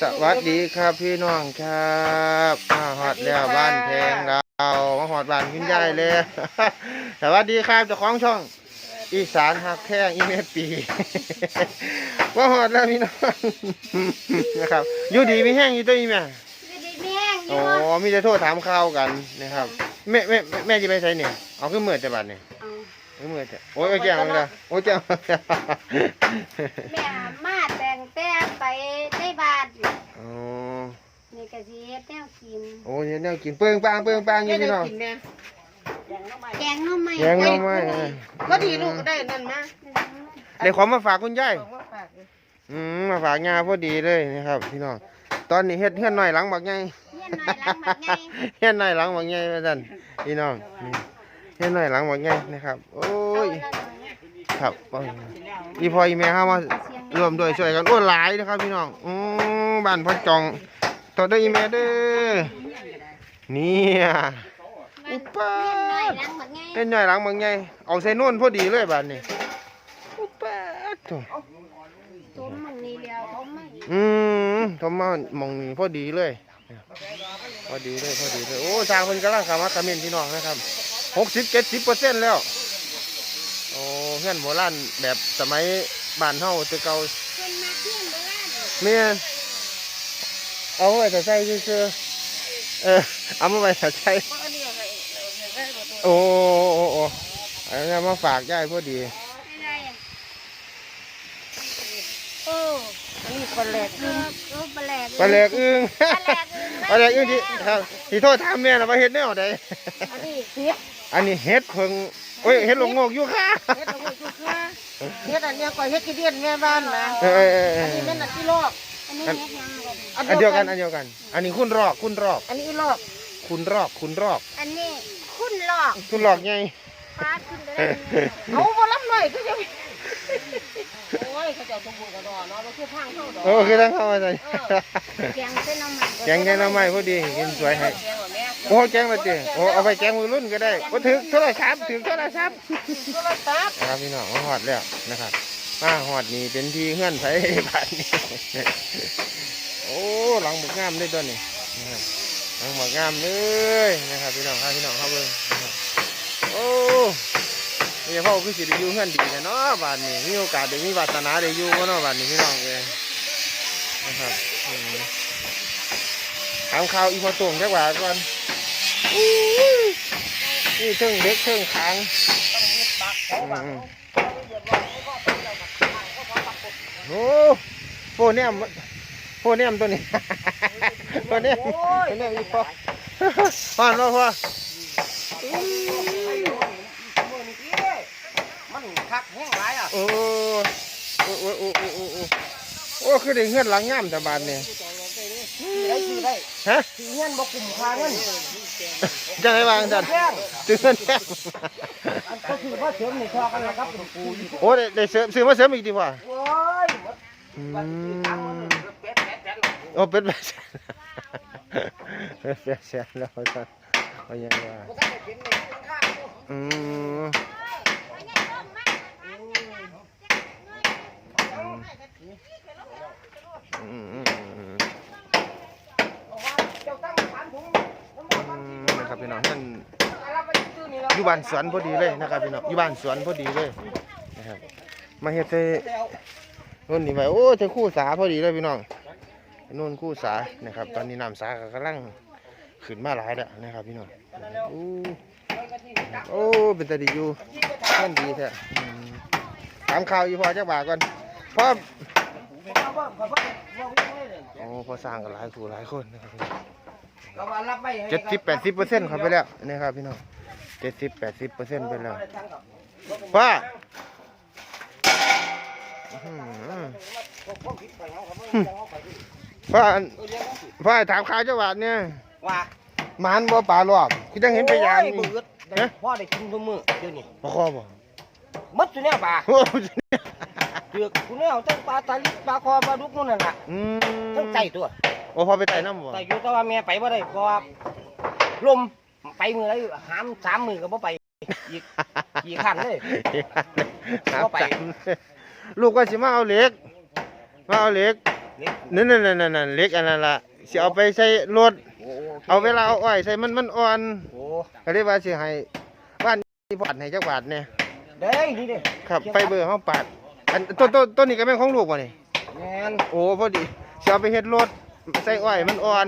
สวัสดีครับพี่น้องครับมาหอดแล้วบ้านแพงเรามาหอดบ้านคุณยายเลยสวัสดีครับเจ้าของช่อง อีสานหักแท่งอีเมปีว่าหอดแล้วพี่น้องนะครับอยู่ดีมีแห้งอยู่ตัวอีแม่ไม่ได้แม่งอโอ้ยู่มีแต่โทษถามข่าวกันนะครับแม่แม่แม่แม่จะไปใช้เนี่ยเอาขึ้นมือแต่บัดเนี่ยเอาขึ้นมือแต่โอ้ยเอาแจ้งเลยโอ้ยแจ้งแม่มาแต่งแต่ไปในบ้าน อ๋อ นี่ก็สิเฮ็ดแนวกินโอ้ยแนวกินเปิงปางเปิงปางอยู่พี่น้องแกงหน่อไม้แกงหน่อไม้ ก็ดีลูกก็ได้นั่นมาได้ของมาฝากคุณยายบอกว่าฝากเลยอืมมาฝากงาพอดีเลยนะครับ พี่น้อง ตอนนี้เฮ็ดเฮือนหน่อยหลังบักใหญ่เฮียนหน่อยล้างบักไงเฮ็ดหน่อยหลังบักใหญ่ว่าซั่นพี่น้องนี่เฮ็ดหน่อยหลังบักใหญ่นะครับ โอ้เอายละหน่อยครับโอ้ยอีพ่ออีแม่เฮามารวมด้วยช่วยกันโอ้หลายนะครับ พี่น้องอือบ้านพ่อจอง ต่อเด้ออีแม่เด้อเนี่ยอุปาเฮียนหน่อยล้างบักไงเฮ็ดหน่อยหลังบักใหญ่เอาใส่โน่นพอดีเลยบาดนี้อุปาโถ่ตุ้มมันนี่แล้วเขาไม่อืมทมมามองนี่พอดีเลยพอดีเลยพอดีเลยโอ้ทางคนกำลังขามาคอมเมนต์พี่น้องนะครับหกสิบเจ็ดสิบเปอร์เซ็นต์แล้วโอ้เพื่อนโบราณแบบสมัยบ้านเฮาแต่เก่าคนมาเที่ยงโบราณเมียน เอาไว้แต่ใส่ซื่อๆเออเอามาไว้แต่ใส่เพราะอันนี้ให้ให้ให้หมดตัวโอ้โอ้โอ้อันนี้มาฝากยายพอดีไม่ได้อะโอ้อันนี้คนแรกเออเออปลาแหลกปลาแหลกอึ้งปลาแหลกอื่นปลาแหลกอึ้งที่ครับที่โทษถามแม่นะว่าเฮ็ดแนวใดอันนี้เฮ็ดอันนี้เฮ็ดเพิ่งโอ้ยเฮ็ดลงงอกอยู่ค่ะเฮ็ดเอาไว้จุกค่ะเฮ็ดอันเนี้ยก็เฮ็ดกี่เดือนแม่บ้านนะเออเออเออเออันนี้อแม่นอันที่ลอกอันนี้เฮ็ดยังไง อันเดียวกันอันเดียวกัน อันนี้คุณรอกคุณรอก อันนี้ลอก คุณรอกคุณรอก อันนี้คุณหลอกคุณรอกไงฟาดขึ้นเลยเอาบ่รับหน่อยก็จะโอ้ยเขาเจ้าสมบูรณ์กันดอเนาะบ่คือพังเฮาดอกโอ้คือตั้งเข้ามาใส่แกงเส้นน้ำมันแกงแกงหน้ำไม้พอดีกินสวยให้แกงว่าแม่โอ้แกงมาจีโอ้เอาไปแกงมือรุ่นก็ได้โอ้ถึงโทรศัพท์ถึงโทรศัพท์โทรศัพท์นะครับพี่น้องมาหอดแล้วนะครับมาหอดนี่เป็นที่เฮือนไผบ้านนี้ โอ้หลังหมกงามเลยตัวนี้นะครับหลังหมกงามเลยนะครับพี่น้องครับพี่น้องครับเบิ้งนโอ้นี่พ่อคือสิได้อยู่เฮือนดีแต่เนาะบ้านนี้มีโอกาสได้มีวาสนาได้อยู่ก็เนาะบ้านนี้พี่น้องเลยนะครับอืมถามข่าวอีพอตรงจักว่าก่อนนี่เทิงเด็กเทิงขางอืมโอ้โหเนี่ย มโหเนี่ยมตัวนี้โหเนี่ยมโหเนี่ยมอีกพอผ่านมาพอมันคักแห้งหลายอะโอ้โอ้โอ้โอ้โอ้โอ้โอ้โอ้คือได้เงื่อนหลังงามแต่บานเนี่ยได้ซื้อได้ฮะซื้อเงินบ่คุ้มค่าเงินจะให้วางจันแพงซื้อเงินแพงอันก็คือว่าเสริมในทอกันละครับเป็นปูอยู่โอ้ได้ได้เสริมซื้อมาเสริมอีกดีกว่าโอ้ยหมดอืวันที่สาม โอ้เป็นแบบแสนเป็นแบบแสนแล้วจันเอาอย่างว่าอืมอืมอืมอืมเจ้าตั้งฐานถุงอืมนะครับพี่น้องท่านอนี่อยู่บ้านสวนพอดีเลยนะครับพี่น้องอยู่บ้านสวนพอดีเลยนะครับมาเฮ็ดใส่นู่นนี่ไปโอ้ใส่คู่สาพอดีเลยพี่น้อง นู่นคู่สานะครับ ตอนนี้น้ำสากกำลังขึ้นมาหลายแล้วนะครับพี่น้องโอ้โอ้เป็นตาดีอยู่ท่านดีแท้ถามข่าวอีพอจักบาก่อนพ่อโอ้พอสร้างกันหลายคู่หลายคนนะครับเจ็ดสิบแปดสิบเปอร์เซ็นต์เขาไปแล้วนะครับพี่น้องเจ็ดสิบแปดสิบเปอร์เซ็นต์ไปแล้วพ่ออื้อ หือพ่ออันพ่อถามข่าวจังหวัดเนี่ยว่าหมานบ่ป่ารอบคือจังเห็นไปยามโอ้นี่เบิดพ่อได้กินทุกมื้อเดี๋ยวนี้บ่คอบ่หมดสุแนวป่าโอ้เดือกสุแนวทั้งปลาตาลิปลาคอปลาดุกนู่นน่ะล่ะอืมทั้งไก่ตัวโอ้พอไปไต่น้ำบ่แต่อยู่แต่ว่าแม่ไปบ่ได้เพราะว่าลมไปมือไรหามสามมือก็บ่ไปอีกกี่ขั้นเลยหาบ่ไปสามลูกว่าสิมาเอาเหล็กมาเอาเหล็กเล็ก นั่นนั่นนั่นนั่นเล็กอันนั้นล่ะสิเอาไปใส่รถโอ้โคเอาเวลาเอาอ้อยใส่มันมันอ่อนโอ้ก็เลยว่าสิให้บ้านที่ปาดให้จักบาทเนี่ยเด้ยนี่เด้ครับไฟเบอร์เฮาปาดอันต้นต้นต้นนี้ก็แม่นของลูกบ่นี่แม่นโอ้พอดีสิเอาไปเฮ็ดรถใส่อ้อยมันอ่อน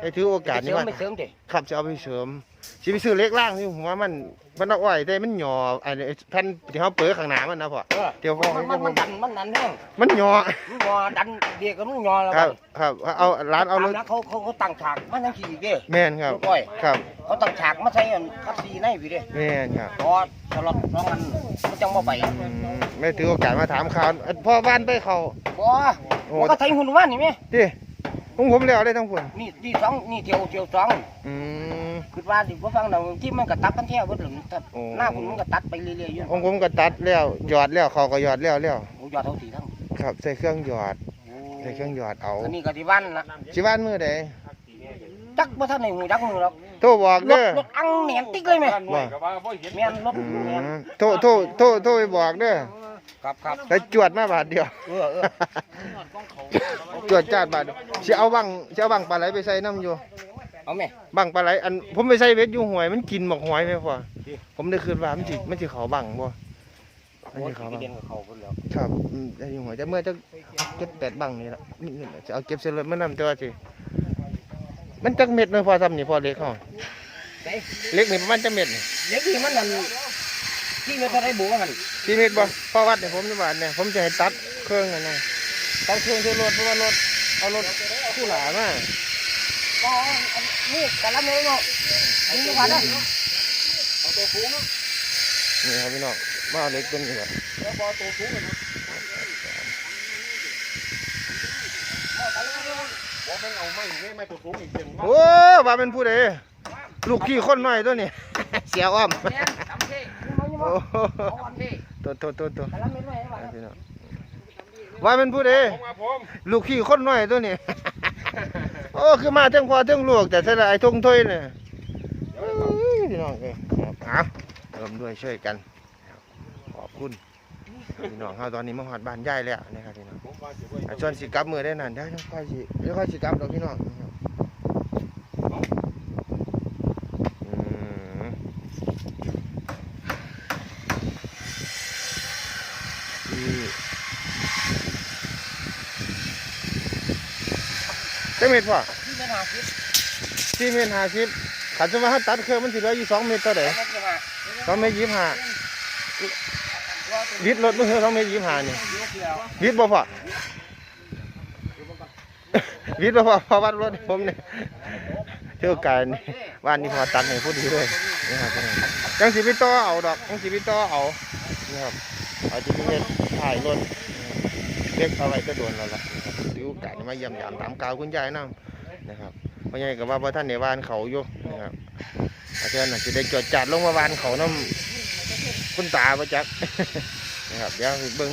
ให้ถือโอกาสเสนี้ริมว่าไม่เสริมเด้ครับจะเอาไปเสริม สิไปซื้อเล็กล่างนี่ผมว่ามันมันเอาอ้อยได้มันหย่อไอ้แผ่นที่เฮาเปิดข้างหน้ามันนะพ่อเออ เดี๋ยวพ่อมันมันมันดันมันดันแห้งมันหย่อมันงอดันเดียกก็มันงอแล้วคกัรับนครับเอาร้านเอารถตมหลักเขาเขาเขาตั้งฉากมันยังขี่อีกเด้ แม่นครับลูกอ้อย ครับเขาตั้งฉากมาใส่อันคัดซีในพี่เด้แม่นครับพอสลอดน้องอันมันจังบ่ไปอืมไม่ถือโอกาสมาถามข่าวเอ้ยพ่อบ้านไปเขาบ่มันก็ไทยหุ่นว่านนี่แม่ดิผมผมแล้วได้ทั้งคนนี่นี่สองนี่เที่ยวเที่ยวสองอืม คิดว่าสิบ่ฟังดอกที่มันก็ตัดกันแท้เบิดหลุมตัดโอ้ หน้าคุณมันก็ตัดไปเรื่อยๆอยู่ของผมก็ตัดแล้วหยอดแล้วเขาก็หยอดแล้วแล้วโอ้ยอดเท่าสีทั้งครับ ใส่เครื่องหยอดโอ้ใส่เครื่องหยอดเอาอันนี้ก็ที่บ้านละสิบ้านมือใดจักบ่ทันได้หูจักมือหรอกโทรบอกรเด้ถอรถอังแหนมติ๊กเลยแม่บ่แม่นรถอืแม่นมโทรโทรโทรโทรไปบอกเด้อครับครับแล้วจวดมาบาทเดียว เออเออ จวดจาดบาทเดียวสิเอาบังสิเอาบังปลาไหลไปใส่น้ำอยู่ เอาแม่บังปลาไหลอันผมไปใส่เวทอยู่หวยมันกินหมกหอยไหมพ่อผมได้คืนว่ามันสิมันสิเขาบังบ่มันโอ้สิยเขาไปบังเรียนกับเขาเพิ่นแล้วครับอืมได้อยู่หวยแต่เมื่อจะเจ็ดแปดบังนี่ละนี่นี่จะเอาเก็บเสร็จเลยมันนำแต่ว่าสิมันจักเม็ดเลยพอทำนี่พอเล็กเขาเด้เล็กนี่ประมาณจักเม็ดนี่เด็กนี่มันนั่นที่มันจะได้บัวหั่นสี่เม็ดบ่พอวัดเนี่ยผมจะบาทเนี่ยผมจะให้ตัดเครื่องนั่นนะตัดเครื่องที่รถเพราะว่ารถเอารถคู่หลามาบ่อั นนี่กะละเมเนาะอันนี้ว่านะเอาตัวฟูงนะนี่ครับพี่น้องมาเอาเล็กตัวนี้ก่อนแล้วบ่ตัวฟูงกันบ่มันเอาไม่ไม่ไม่ตัวฟูงอีกเพียงโอ้ว่าเป็นผู้ใดลูกพี่คนน้อยตัวนี้เสียอ้อมโอ้ตัวตัวตัวตัวกะละเมไว้ไว้พี่น้องว่าเป็นผู้ใดลูกพี่คนน้อยตัวนี้ อ้คือมาเทั้งพ่อเทั้งลูกแต่ถ้าไอ้ทงถ้วยเนี่ยเอ้ยพี่น้องเอ้ยครับเอารวมด้วยช่วยกันขอบคุณพี่น้องเฮาตอนนี้มาหอดบ้านใหญ่แล้วนะครับพี่น้องอะชวนสิกลับมือได้นานได้ค่อยสิค่อยสิกลับดอกพี่น้องนะครับอืมนี่ เจ็ดเมตรพ่อที่แม่นหาคิดสี่เมตรห้าสิบขันจะมาให้ตัดเครื่องมันสิเหลืออยู่สองเมตรเท่าไหร่แล้วมันจะหาสองเมตรยี่สิบห้าวิดรถมือสองเมตรยี่สิบห้านี่เดียวเดียววิดบ่พ่อวิทย์บ่พอพอวัดรถให้ผมเนี่ยเที่ยวกันบ้านนี้พอตัดให้พูดดีเลยนะครับจังสิไปต่อเอาดอกจังสิไปต่อเอานะครับเอาจะมีเงินถ่ายรถ เรียกเอาไว้ก็โดนแล้วล่ะนะครับดูกันมาเยี่ยมยามตามกาวคุณยายนํนะครับเพราะยังไงก็ว่าพระท่านในบ้านเขาอยู่นะครับอาจารย์น่ะจะได้จดจัดลงมาบ้านเขาน้ำคุณตาประจักนะครับเดี๋ยวเบิ่ง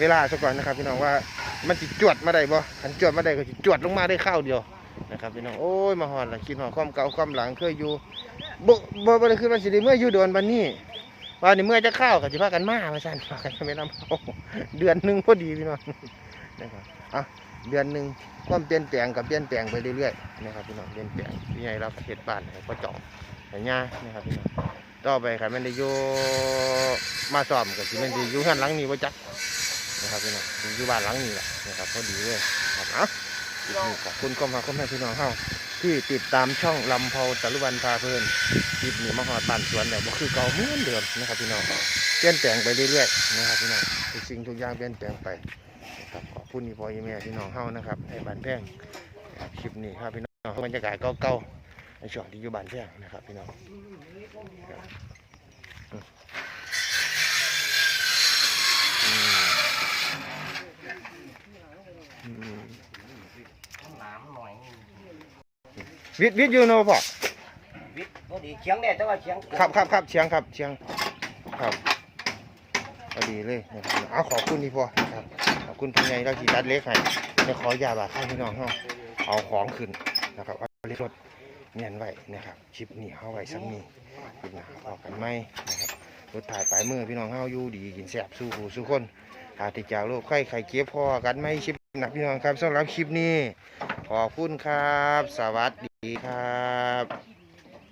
เวลาซะก่อนนะครับ พี่น้องว่ามันสิจวดมาได้บ่ขันจวดมาได้ก็สิจวดลงมาได้ข้าวเดียวนะครับพี่น้องโอ้ยมาหอดละคิดหอดความเก่าความหลังเคยอยู่บ่บ่บ่ได้คือว่าสิได้เมื่ออยู่โดนบัดนี้ ว่านี่เมื่อจะเข้าวก็สิพากันมาว่าซั่นพากันไปนำเอาเดือนหนึ่งพอดีพี่น้องนะครับอะเดือนหนึ่งความเปลี่ยนแปลงกับเปลี่ยนแปลงไปเรื่อยๆนะครับพี่น้องเปลี่ยนแปลงพี่ใหญ่รับเฮ็ดบ้านให้พ่อจ่องให้ย่านะครับพี่น้องต่อไปคันแม่นได้อยู่มาซ่อมก็สิแม่นได้อยู่เฮือนหลังนี้บ่จักนะครับพี่น้องอยู่บ้านหลังนี้แหละนะครับพอดีเลยครับอะ ขอบคุณกรมาคุณแม่พี่น้องเฮาที่ติดตามช่องลำเพาตะลุวันพาเพลินคลิปนี้มาหอดบานสวนเนี่ยบ่คือเก่าเหมือนเดิมนะครับพี่น้องเปลี่ยนแปลงไปเรื่อยๆนะครับพี่น้องทุกสิ่งทุกอย่างเปลี่ยนแปลงไปนะครับขอบคุณที่พ่อแม่พี่น้องเฮานะครับให้บ้านแพงครับคลิปนี้ครับพี่น้องบรรยากาศเก่าๆในช่วงที่อยู่บ้านแพงนะครับพี่น้องอืม อืม น้ำหน่อย วิทย์วิทย์อยู่โนพ่อวิทย์พอดีเชียงแน่แต่ว่าเชียงครับครับครับเชียงครับเชียงครับพอดีเลยนะครับเอาขอบคุณที่พ่อนะครับขอบคุณพี่ใหญ่เราขี่รัดเล็กให้จะขอยาบาข้างพี่น้องเฮาเอาของขึ้นนะครับเอาเล็กรถเนียนไว้นะครับชิปนี่เฮาไว้สักนี้ขึ้นหนาออกกันไหมนะครับรถถ่ายปลายมือพี่น้องเฮาอยู่ดีกินแซ่บสู้หูสู้คนอาติจากโรคไข้ไข้เก็บพอกันไหมชิปนะพี่น้องครับสำหรับคลิปนี้ขอบคุณครับ สวัส ดีครับ